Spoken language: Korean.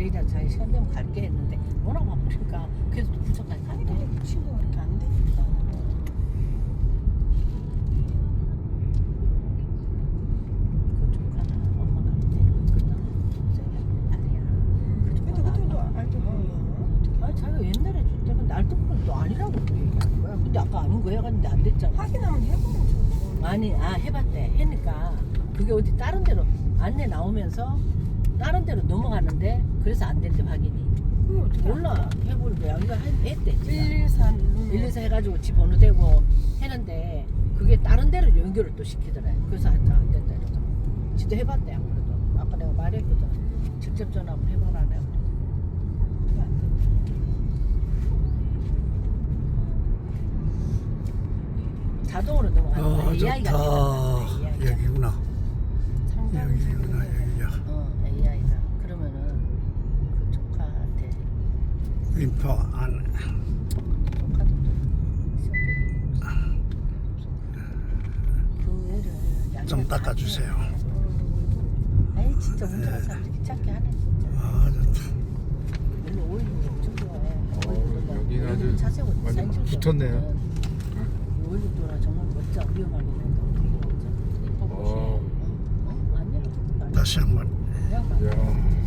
내일이라 자기 시간 되면 갈게 했는데 또. 아니 친구가 그렇게 안 되니까 그 조카나 엄마가 데리고 있거든. 아니야. 그 근데 조카가 그때도 아빠. 알던 거야 아 자기가 옛날에 줬대. 근데 알뜰폰은 또 아니라고 또 얘기하는 거야. 근데 아까 아닌 거야. 근데 안 됐잖아. 확인하면 해보면 좋죠 아니 아 해봤대. 해니까 그게 어디 다른 데로 안내 나오면서 다른 데로 넘어가는데 그래서 안 된대 확인이. 어떻게 몰라 해보는데 여기가 했대. 지가. 114 누르면 114 해가지고 집 번호 대고 했는데 그게 다른 데로 연결을 또 시키더래. 그래서 하여튼 안 된다 이러더라. 지도 해봤대 아무래도. 아까 내가 말했거든. 직접 전화 한번 해봐라 내가. 자동으로 넘어가는 거야. 아 여기구 인포 안 좀 닦아주세요. 아이 진짜 운전하는 사람 귀찮게 하네 진짜. 아 좋다 원래 오일도 엄청 좋아해. 오일도 여기는 아주 자세고 완전 사진 찍을 붙었네요. 오일도 정말 멋져. 어. 어? 아니야. 다시 한번 야.